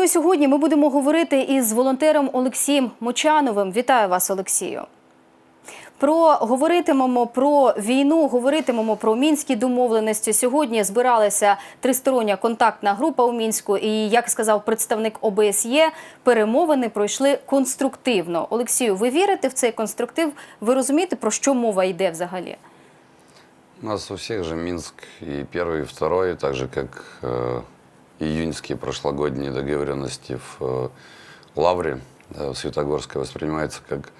Ну і сьогодні ми будемо говорити із волонтером Олексієм Мочановим. Вітаю вас, Олексію. Про говоритимемо про війну, говоритимемо про мінські домовленості. Сьогодні збиралася тристороння контактна група у мінську. І як сказав представник ОБСЄ, перемовини пройшли конструктивно. Олексію, ви вірите в цей конструктив? Ви розумієте про що мова йде взагалі? У нас у всех же Минск и первый, и второй, так же как э, июньские прошлогодние договоренности в э, Лавре, да, в Светогорской, воспринимается как,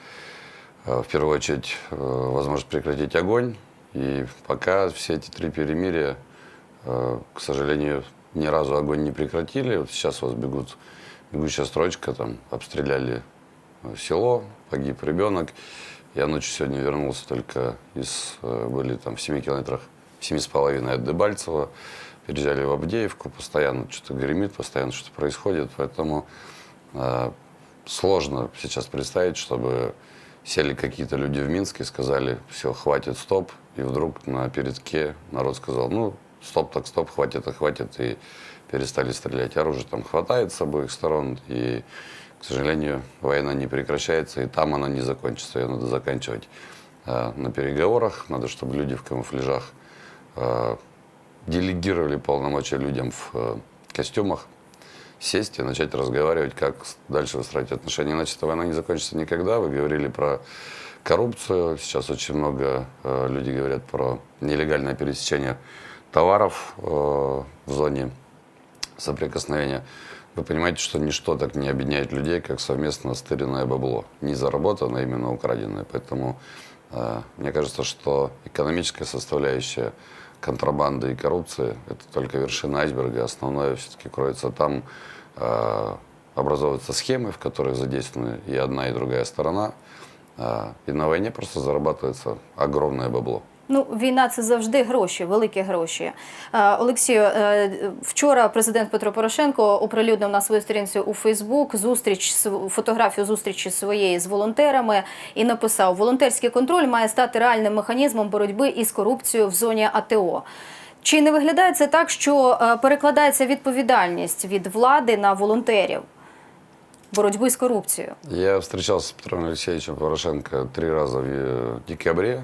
э, в первую очередь, э, возможность прекратить огонь. И пока все эти три перемирия, э, к сожалению, ни разу огонь не прекратили. Вот сейчас у вас бегут, бегущая строчка, там обстреляли э, село, погиб ребенок. Я ночью сегодня вернулся только из, э, были там в 7 километрах, в 7,5 от Дебальцева, переезжали в Абдеевку, постоянно что-то гремит, постоянно что-то происходит, поэтому э, сложно сейчас представить, чтобы сели какие-то люди в Минске и сказали, все, хватит, стоп, и вдруг на передке народ сказал, ну, стоп так стоп, хватит, а хватит, и перестали стрелять. Оружия там хватает с обоих сторон, и, к сожалению, война не прекращается, и там она не закончится. Ее надо заканчивать э, на переговорах, надо, чтобы люди в камуфляжах э, делегировали полномочия людям в э, костюмах, сесть и начать разговаривать, как дальше выстраивать отношения. Иначе эта война не закончится никогда. Вы говорили про коррупцию. Сейчас очень много э, людей говорят про нелегальное пересечение товаров э, в зоне соприкосновения. Вы понимаете, что ничто так не объединяет людей, как совместно стыренное бабло. Не заработанное, а именно украденное. Поэтому э, мне кажется, что экономическая составляющая контрабанды и коррупции – это только вершина айсберга. Основное все-таки кроется там. Э, образовываются схемы, в которых задействованы и одна, и другая сторона. Э, и на войне просто зарабатывается огромное бабло. Ну, війна це завжди гроші, великі гроші. Е, Олексію, е, вчора президент Петро Порошенко оприлюднив на своїй сторінці у Фейсбук зустріч фотографію зустрічі своєї з волонтерами і написав: волонтерський контроль має стати реальним механізмом боротьби із корупцією в зоні АТО. Чи не виглядає це так, що е, перекладається відповідальність від влади на волонтерів боротьби з корупцією? Я встречался с Петром Алексеевичем Порошенко три раза в декабре.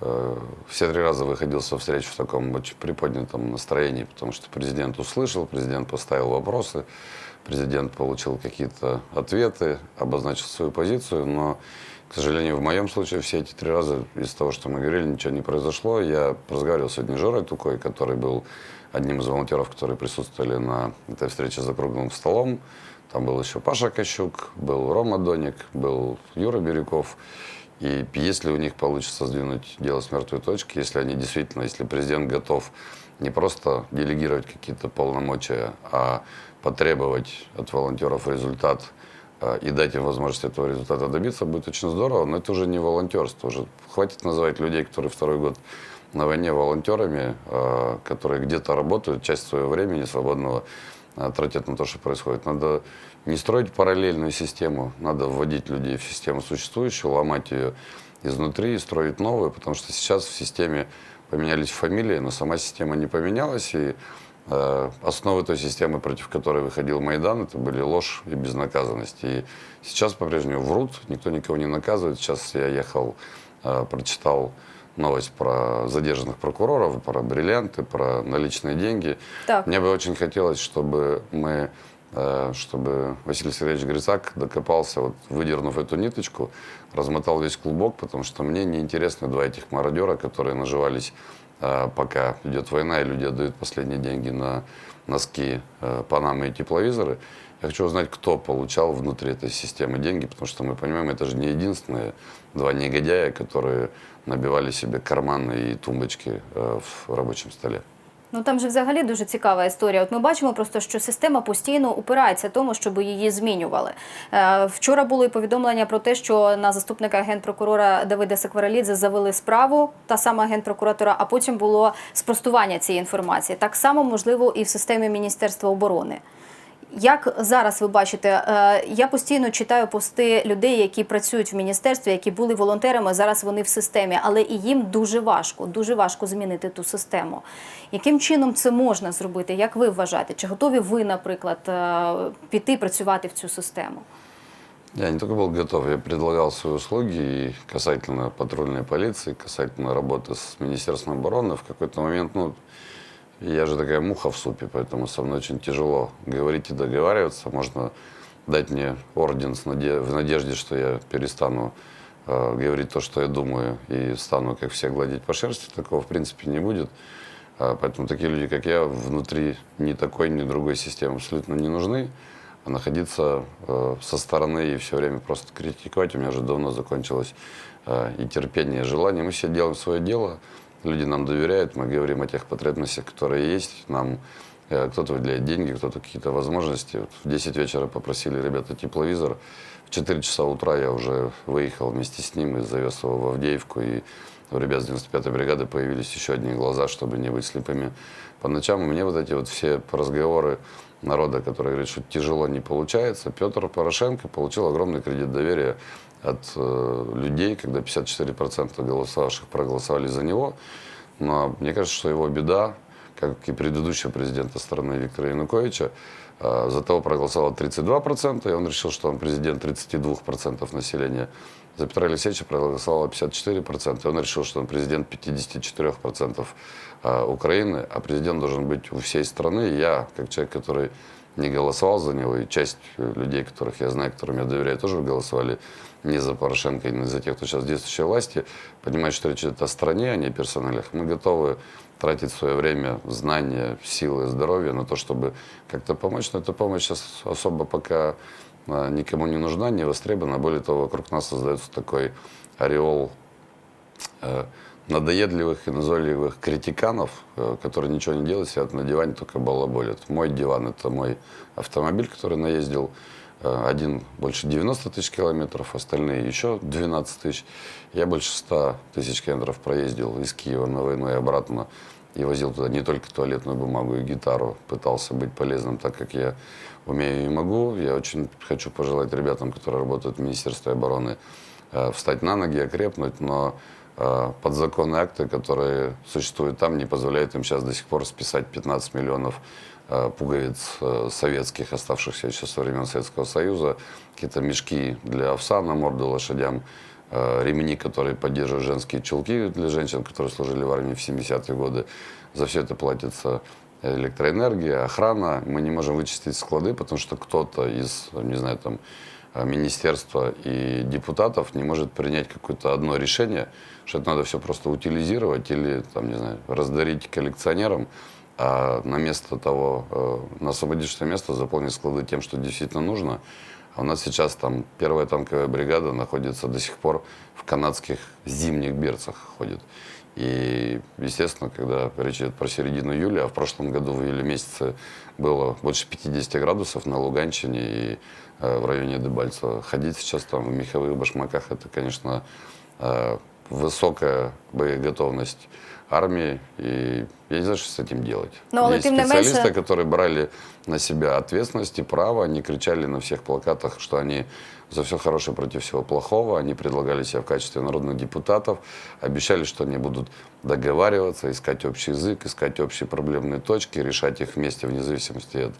Э, Все три раза выходил со встречи в таком очень приподнятом настроении, потому что президент услышал, президент поставил вопросы, президент получил какие-то ответы, обозначил свою позицию, но, к сожалению, в моем случае все эти три раза из того, что мы говорили, ничего не произошло. Я разговаривал сегодня с Жорой Тукой, который был одним из волонтеров, которые присутствовали на этой встрече за круглым столом. Там был еще Паша Кощук, был Рома Доник, был Юра Бирюков. И если у них получится сдвинуть дело с мертвой точки, если они действительно, если президент готов не просто делегировать какие-то полномочия, а потребовать от волонтеров результат э, и дать им возможность этого результата добиться, будет очень здорово. Но это уже не волонтерство. Уже хватит называть людей, которые второй год на войне волонтерами, э, которые где-то работают, часть своего времени свободного э, тратят на то, что происходит. Надо не строить параллельную систему, надо вводить людей в систему существующую, ломать ее изнутри и строить новую, потому что сейчас в системе поменялись фамилии, но сама система не поменялась, и э, основы той системы, против которой выходил Майдан, это были ложь и безнаказанность. И сейчас по-прежнему врут, никто никого не наказывает. Сейчас я ехал, э, прочитал новость про задержанных прокуроров, про бриллианты, про наличные деньги. Так. Мне бы очень хотелось, чтобы мы, чтобы Василий Сергеевич Грицак докопался, вот, выдернув эту ниточку, размотал весь клубок, потому что мне неинтересны два этих мародера, которые наживались, э, пока идет война, и люди отдают последние деньги на носки, э, панамы и тепловизоры. Я хочу узнать, кто получал внутри этой системы деньги, потому что мы понимаем, это же не единственные два негодяя, которые набивали себе карманы и тумбочки э, в рабочем столе. Ну там же взагалі дуже цікава історія. От ми бачимо просто, що система постійно упирається тому, щоб її змінювали. Е, вчора було і повідомлення про те, що на заступника генпрокурора Давида Секваралідзе завели справу, та сама генпрокуратура, а потім було спростування цієї інформації. Так само можливо і в системі Міністерства оборони. Як зараз ви бачите, е, я постійно читаю пости людей, які працюють в міністерстві, які були волонтерами. Зараз вони в системі, але і їм дуже важко, дуже важко змінити ту систему. Яким чином це можна зробити? Як ви вважаєте? Чи готові ви, наприклад, е, піти працювати в цю систему? Я не только был готов, я предлагал свои услуги и касательно патрульной полиции, касательно работы с Министерством обороны. В какой-то момент, ну, я же такая муха в супе, поэтому со мной очень тяжело говорить и договариваться. Можно дать мне орден в надежде, что я перестану э, говорить то, что я думаю, и стану, как все, гладить по шерсти. Такого, в принципе, не будет. А, Поэтому такие люди, как я, внутри ни такой, ни другой системы абсолютно не нужны. А находиться э, со стороны и все время просто критиковать у меня уже давно закончилось э, и терпение, и желание. Мы все делаем свое дело, люди нам доверяют, мы говорим о тех потребностях, которые есть. Нам э, кто-то выделяет деньги, кто-то какие-то возможности. Вот в 10 вечера попросили ребята тепловизор. В 4 часа утра я уже выехал вместе с ним и завез его в Авдеевку. И у ребят с 95-й бригады появились еще одни глаза, чтобы не быть слепыми по ночам. Мне вот эти вот все разговоры народа, который говорит, что тяжело не получается. Петр Порошенко получил огромный кредит доверия от э, людей, когда 54% голосовавших проголосовали за него. Но мне кажется, что его беда, как и предыдущего президента страны Виктора Януковича, э, за того проголосовало 32%, и он решил, что он президент 32% населения. За Петра Алексеевича проголосовало 54%, и он решил, что он президент 54% э, Украины, а президент должен быть у всей страны. Я, как человек, который не голосовал за него, и часть людей, которых я знаю, которым я доверяю, тоже голосовали не за Порошенко, не за тех, кто сейчас действующей власти, понимать, что речь идет о стране, а не о персоналях. Мы готовы тратить свое время, знания, силы, здоровье на то, чтобы как-то помочь. Но эта помощь сейчас особо пока а, никому не нужна, не востребована. Более того, вокруг нас создается такой ореол э, надоедливых и назойливых критиканов, э, которые ничего не делают, сидят на диване, только балаболят. Мой диван – это мой автомобиль, который наездил. Э, Один больше 90 тысяч километров, остальные еще 12 тысяч. Я больше 100 тысяч километров проездил из Киева на войну и обратно. И возил туда не только туалетную бумагу и гитару. Пытался быть полезным так, как я умею и могу. Я очень хочу пожелать ребятам, которые работают в Министерстве обороны, э, встать на ноги, окрепнуть, но подзаконные акты, которые существуют там, не позволяют им сейчас до сих пор списать 15 миллионов э, пуговиц э, советских, оставшихся еще со времен Советского Союза, какие-то мешки для овса на морду лошадям, э, ремни, которые поддерживают женские чулки для женщин, которые служили в армии в 70-е годы. За все это платится электроэнергия, охрана. Мы не можем вычистить склады, потому что кто-то из, не знаю, там, э, министерства и депутатов не может принять какое-то одно решение, что это надо все просто утилизировать или, там, не знаю, раздарить коллекционерам, а на место того, э, на освободившееся место заполнить склады тем, что действительно нужно. А у нас сейчас там первая танковая бригада находится до сих пор в канадских зимних берцах ходит. И, естественно, когда речь идет про середину июля, а в прошлом году в июле месяце было больше 50 градусов на Луганщине и э, в районе Дебальцева. Ходить сейчас там в меховых башмаках, это, конечно, э, высокая боеготовность армии. И я не знаю, что с этим делать. Але Есть специалисты, менше- которые брали на себя ответственность и право, они кричали на всех плакатах, что они за все хорошее против всего плохого, они предлагали себя в качестве народных депутатов, обещали, что они будут договариваться, искать общий язык, искать общие проблемные точки, решать их вместе вне зависимости от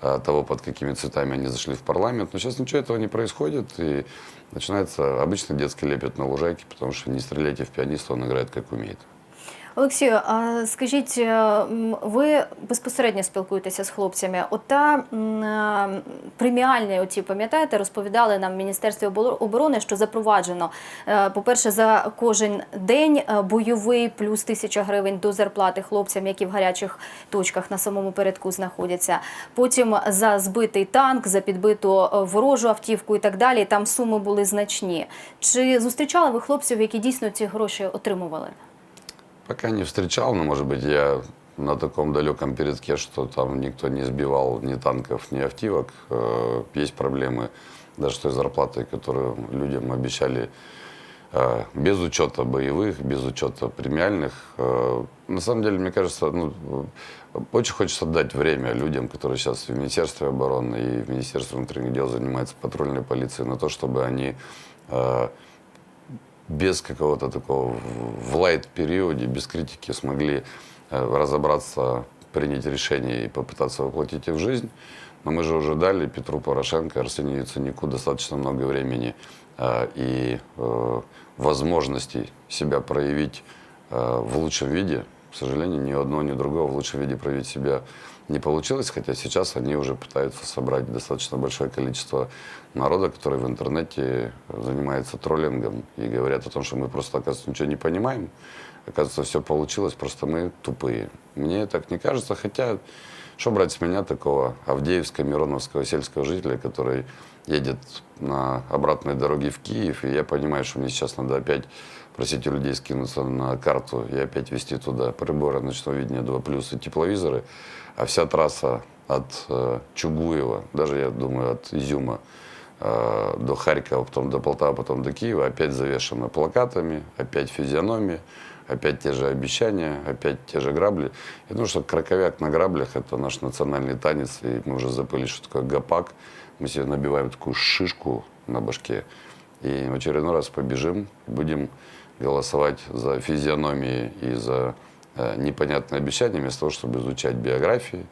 а, того, под какими цветами они зашли в парламент. Но сейчас ничего этого не происходит, и начинается обычный детский лепет на лужайке, потому что не стреляйте в пианиста, он играет как умеет. Олексію, а скажіть, е, ви безпосередньо спілкуєтеся з хлопцями? Ота е, преміальні, оті, пам'ятаєте, розповідали нам в Міністерстві оборони, що запроваджено, е, по-перше, за кожен день бойовий плюс тисяча гривень до зарплати хлопцям, які в гарячих точках на самому передку знаходяться. Потім за збитий танк, за підбиту ворожу автівку і так далі. Там суми були значні. Чи зустрічали ви хлопців, які дійсно ці гроші отримували? Пока не встречал, но, может быть, я на таком далеком передке, что там никто не сбивал ни танков, ни автивок. Э, Есть проблемы даже с той зарплатой, которую людям обещали э, без учета боевых, без учета премиальных. Э, На самом деле, мне кажется, ну, очень хочется дать время людям, которые сейчас в Министерстве обороны и в Министерстве внутренних дел занимаются патрульной полицией, на то, чтобы они без какого-то такого в лайт-периоде, без критики смогли э, разобраться, принять решение и попытаться воплотить их в жизнь. Но мы же уже дали Петру Порошенко, Арсению Яценюку достаточно много времени э, и э, возможностей себя проявить в лучшем виде. К сожалению, ни одного, ни другого в лучшем виде проявить себя не получилось, хотя сейчас они уже пытаются собрать достаточно большое количество народа, который в интернете занимается троллингом и говорят о том, что мы просто, оказывается, ничего не понимаем. Оказывается, все получилось, просто мы тупые. Мне так не кажется, хотя что брать с меня такого авдеевского, мироновского сельского жителя, который едет на обратной дороге в Киев, и я понимаю, что мне сейчас надо опять просить у людей скинуться на карту и опять везти туда приборы ночного видения 2 плюс и тепловизоры, а вся трасса от э, Чугуева, даже я думаю от Изюма э, до Харькова, потом до Полтавы, потом до Киева, опять завешена плакатами, опять физиономии, опять те же обещания, опять те же грабли. Я думаю, что краковяк на граблях – это наш национальный танец, и мы уже забыли, что такое гопак. Мы себе набиваем такую шишку на башке, и в очередной раз побежим, будем голосовать за физиономии и за э, непонятные обещания, вместо того, чтобы изучать биографии,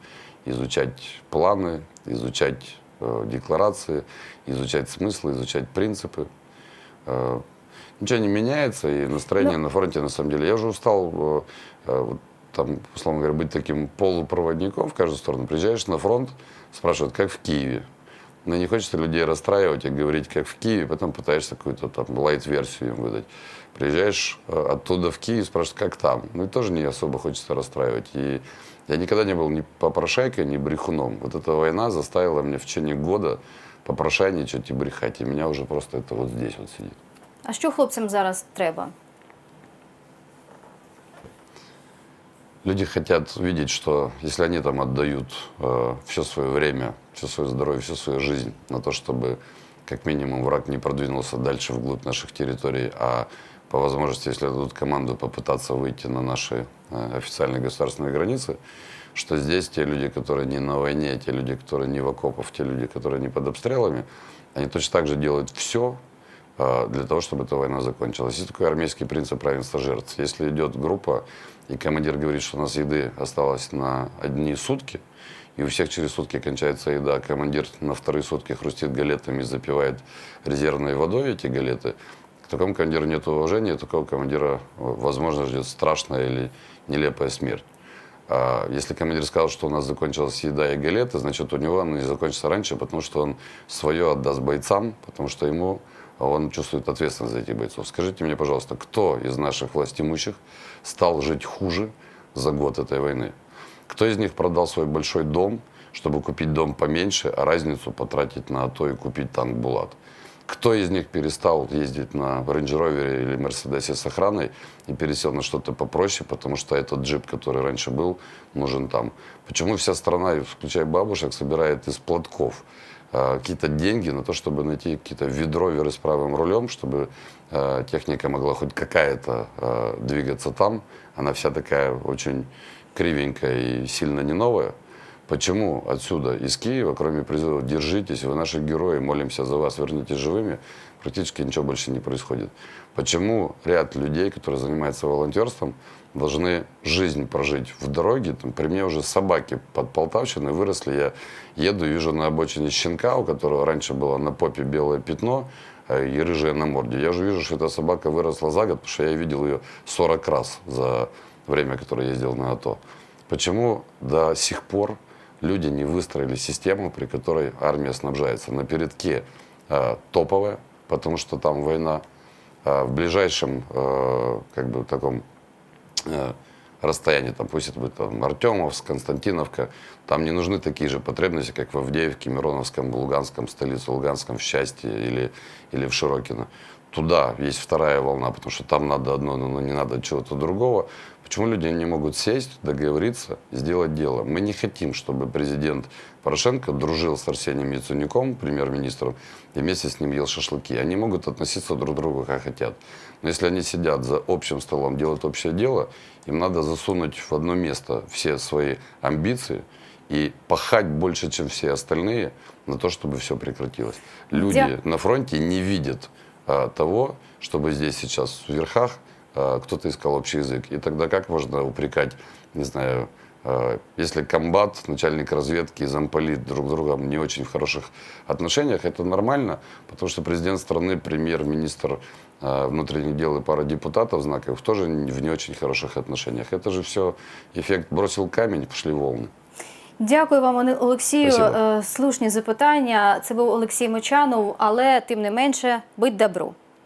изучать планы, изучать э, декларации, изучать смыслы, изучать принципы. Э, ничего не меняется, и настроение на фронте, на самом деле. Я уже устал, э, э, там, условно говоря, быть таким полупроводником в каждую сторону. Приезжаешь на фронт, спрашивают, как в Киеве. Но не хочется людей расстраивать и говорить, как в Киеве, потом пытаешься какую-то там лайт-версию им выдать. Приезжаешь э, оттуда в Киев, спрашивают, как там. Ну и тоже не особо хочется расстраивать. И я никогда не был ни попрошайкой, ни брехуном. Вот эта война заставила меня в течение года попрошайничать и брехать. И меня уже просто это вот здесь вот сидит. А що хлопцям зараз треба? Люди хотят видеть, что если они там отдают э, все свое время, все свое здоровье, всю свою жизнь на то, чтобы как минимум враг не продвинулся дальше вглубь наших территорий, а по возможности, если дадут команду, попытаться выйти на наши э, официальные государственные границы, что здесь те люди, которые не на войне, те люди, которые не в окопах, те люди, которые не под обстрелами, они точно так же делают все, э, для того, чтобы эта война закончилась. Есть такой армейский принцип равенства жертв. Если идет группа, и командир говорит, что у нас еды осталось на одни сутки, и у всех через сутки кончается еда, командир на вторые сутки хрустит галетами и запивает резервной водой эти галеты, к такому командиру нет уважения, такого командира, возможно, ждет страшная или нелепая смерть. А если командир сказал, что у нас закончилась еда и галеты, значит, у него она не закончится раньше, потому что он свое отдаст бойцам, потому что ему он чувствует ответственность за этих бойцов. Скажите мне, пожалуйста, кто из наших властимущих стал жить хуже за год этой войны? Кто из них продал свой большой дом, чтобы купить дом поменьше, а разницу потратить на то и купить танк «Булат»? Кто из них перестал ездить на Range Rover или Мерседесе с охраной и пересел на что-то попроще, потому что этот джип, который раньше был, нужен там? Почему вся страна, включая бабушек, собирает из платков какие-то деньги на то, чтобы найти какие-то ведроверы с правым рулем, чтобы э, техника могла хоть какая-то э, двигаться там? Она вся такая очень кривенькая и сильно не новая. Почему отсюда, из Киева, кроме призыва «держитесь, вы наши герои, молимся за вас, вернитесь живыми», практически ничего больше не происходит. Почему ряд людей, которые занимаются волонтерством, должны жизнь прожить в дороге? Там, при мне уже собаки под Полтавщиной выросли. Я еду, вижу на обочине щенка, у которого раньше было на попе белое пятно э, и рыжее на морде. Я уже вижу, что эта собака выросла за год, потому что я видел ее 40 раз за время, которое я ездил на АТО. Почему до сих пор люди не выстроили систему, при которой армия снабжается. На передке э, топовая, потому что там война. Э, в ближайшем, э, как бы таком э, расстоянии, там, пусть это будет там, Артемовск, Константиновка, там не нужны такие же потребности, как в Авдеевке, Мироновском, Луганском, столице Луганском, в Счастье или, или в Широкино. Туда есть вторая волна, потому что там надо одно, но не надо чего-то другого. Почему люди не могут сесть, договориться, сделать дело? Мы не хотим, чтобы президент Порошенко дружил с Арсением Яценюком, премьер-министром, и вместе с ним ел шашлыки. Они могут относиться друг к другу как хотят. Но если они сидят за общим столом, делают общее дело, им надо засунуть в одно место все свои амбиции и пахать больше, чем все остальные, на то, чтобы все прекратилось. Люди Дя- на фронте не видят того, чтобы здесь сейчас в верхах а, кто-то искал общий язык. И тогда как можно упрекать, не знаю, а, если комбат, начальник разведки и замполит друг с другом не очень в хороших отношениях, это нормально, потому что президент страны, премьер-министр а, внутренних дел и пара депутатов знаков тоже в не очень хороших отношениях. Это же все эффект бросил камень, пошли волны. Дякую вам, Оне- Олексію. Спасибо. Е, Слушні запитання. Це був Олексій Мочанов, але тим не менше, будь добру.